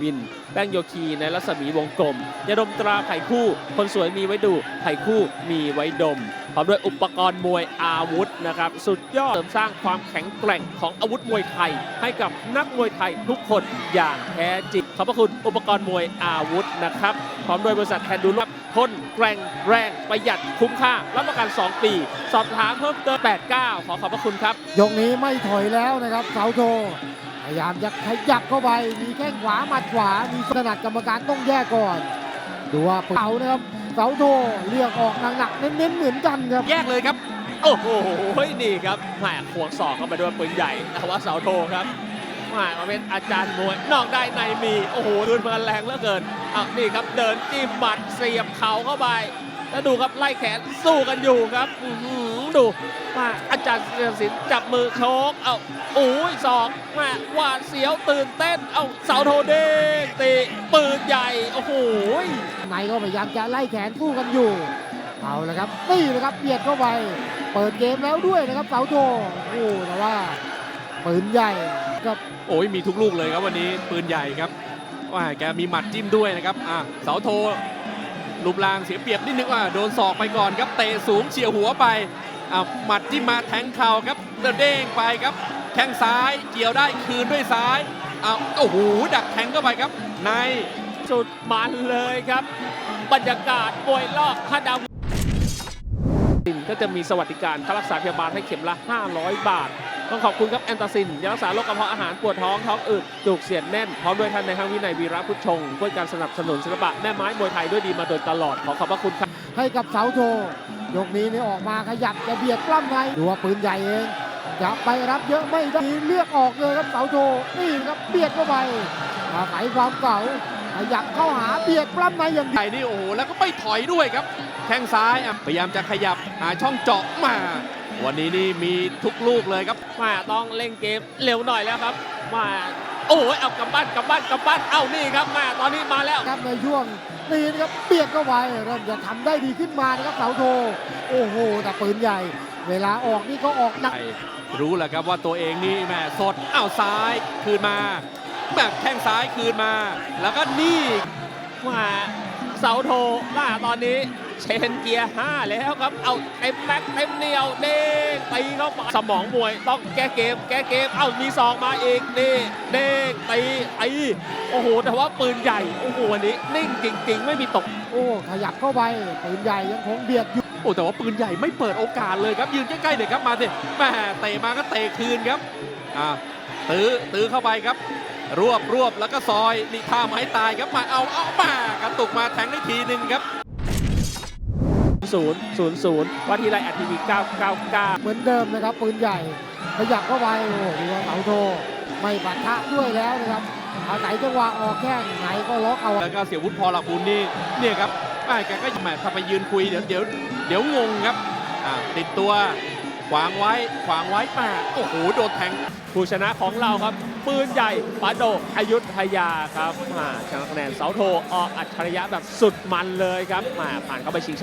วิน แป้งโยคีในรัศมีวงกลมยาดมตราไผ่คู่ คนสวยมีไว้ดูไผ่คู่มีไว้ดมพร้อมด้วยอุปกรณ์มวยอาวุธนะครับ สุดยอดเสริมสร้างความแข็งแกร่งของอาวุธมวยไทย ให้กับนักมวยไทยทุกคนอย่างแท้จริงขอบพระคุณอุปกรณ์มวยอาวุธนะครับพร้อมด้วยบริษัทแคนดูลทนแกร่งแรงประหยัดคุ้มค่ารับประกัน 2 ปี สอบถามเพิ่มเติม89 ขอขอบพระคุณครับ ยกนี้ไม่ถอยแล้วนะครับเสาโท ยายามจะขยับเข้าไป มีแข้งขวาหมัดขวา มีถนัดกรรมการต้องแยกก่อน ดูว่าเสานะครับเสาโทเรียกออกหนักๆเน้นๆเหมือนกันครับ แยกเลยครับ โอ้โหนี่ครับแหมขวงศอกเข้าไปด้วยปืนใหญ่แต่ว่าเสาโทครับแหมมาเป็นอาจารย์มวยนอกได้ในมี โอ้โหรุนมันแรงเหลือเกินอะนี่ครับเดินจิ้มหมัดเสียบเข่าเข้าไป แล้วดูครับไล่แขนสู้กันอยู่ครับดู มาอาจารย์เสียสินจับมือโชกเอาโอ้ยศอกมาหวาดเสียวตื่นเต้น เอาเสาโทเด้งตีปืนใหญ่ โอ้โหในก็พยายามจะไล่แขนสู้กันอยู่ เอาละครับนี่นะครับเบียดเข้าไป เปิดเกมแล้วด้วยนะครับเสาโทโอ้แต่ว่าปืนใหญ่กับโอ้ยมีทุกลูกเลยครับวันนี้ปืนใหญ่ครับว่าแกมีหมัดจิ้มด้วยนะครับอะเสาโทรูปร่างเสียเปรียบนิดนึงว่าโดนศอกไปก่อนครับเตะสูงเฉียวหัวไป อะหมัดจิ้มมาแทงเข่าครับเด้งไปครับ แข้งซ้ายเกี่ยวได้คืนด้วยซ้ายอ้าวโอ้โหดักแทงเข้าไปครับ ในสุดมันเลยครับ บรรยากาศมวยรอบถ้าดาวก็จะมีสวัสดิการค่ารักษาพยาบาลให้เข็มละ 500 บาท ต้องขอบคุณครับแอนตาซินยารักษาโรคกระเพาะอาหารปวดท้องท้องอืดจุกเสียดแน่น พร้อมด้วยท่านในห้างวินัยวีระพุทธชงช่วยการสนับสนุนศิลปะแม่ไม้มวยไทยด้วยดีมาโดยตลอดขอขอบพระคุณครับให้กับเสาโท ยกนี้นี่ออกมาขยับจะเบียดกล้ำในดูว่าปืนใหญ่เองจะไปรับเยอะไม่ได้เลือกออกเลยครับเสาโทนี่นะครับเบียดเข้าไปอาศัยความเก่าขยับเข้าหาเบียดปล้ำในอย่างเดียวใหญ่นี่โอ้โหแล้วก็ไม่ถอยด้วยครับ แข้งซ้ายอะพยายามจะขยับหาช่องเจาะมา วันนี้นี่มีทุกลูกเลยครับมาต้องเล่นเกมเร็วหน่อยแล้วครับมาโอ้ยเอากลับบ้านกลับบ้านกลับบ้านเอ้านี่ครับมาตอนนี้มาแล้วครับในช่วงตีนะครับเบียดเข้าไปเริ่มจะทำได้ดีขึ้นมานะครับเสาโทโอ้โหแต่ปืนใหญ่ เวลาออกนี่ก็ออกหนักรู้แหละครับว่าตัวเองนี่แหม่สดอ้าวซ้ายคืนมาแบบแข้งซ้ายคืนมา แล้วก็นี่มาเสาโทมาตอนนี้ เชนเกียร์ 5 แล้วครับ เอาเต็มแม็กเต็มเหนียวเด้งตีเข้าไปสมองมวยต้องแก้เกม แก้เกม เอ้ามีซองมาอีกนี่เด้งตีตีโอ้โห แต่ว่าปืนใหญ่ โอ้โหวันนี้นิ่งจริง ๆ ไม่มีตก โอ้ขยับเข้าไปปืนใหญ่ยังคงเบียดอยู่โอ้แต่ว่าปืนใหญ่ไม่เปิดโอกาสเลยครับ ยืนใกล้ๆเลยครับมาสิแม่เตะมาก็เตะคืนครับอ่าตื้อตื้อเข้าไปครับ รวบรวบแล้วก็ซอยนี่ท่าไม้ตายครับมาเอาเอามากระตุกมาแทงได้ทีหนึ่งครับ 0 0 0ว่าที่ไรอัดทีวี999เหมือนเดิมนะครับปืนใหญ่ขยับเข้าไปโอ้โหดูว่าเสาโทไม่ปะทะด้วยแล้วนะครับอาศัยจังหวะออกแข้งไหนก็ล็อกเอาแล้วก็เสียวุฒิพอลาบุญนี่เนี่ยครับแม่แกก็แหมถ้าไปยืนคุยเดี๋ยวเดี๋ยวเดี๋ยวงงครับอ่าติดตัวขวางไว้ขวางไว้แม่โอ้โหโดนแทงผู้ชนะของเราครับ ปืนใหญ่ปาโดกอยุธยาครับมาชนะคะแนนเสาโทออัจฉริยะแบบสุดมันเลยครับมาผ่านเข้าไปชิง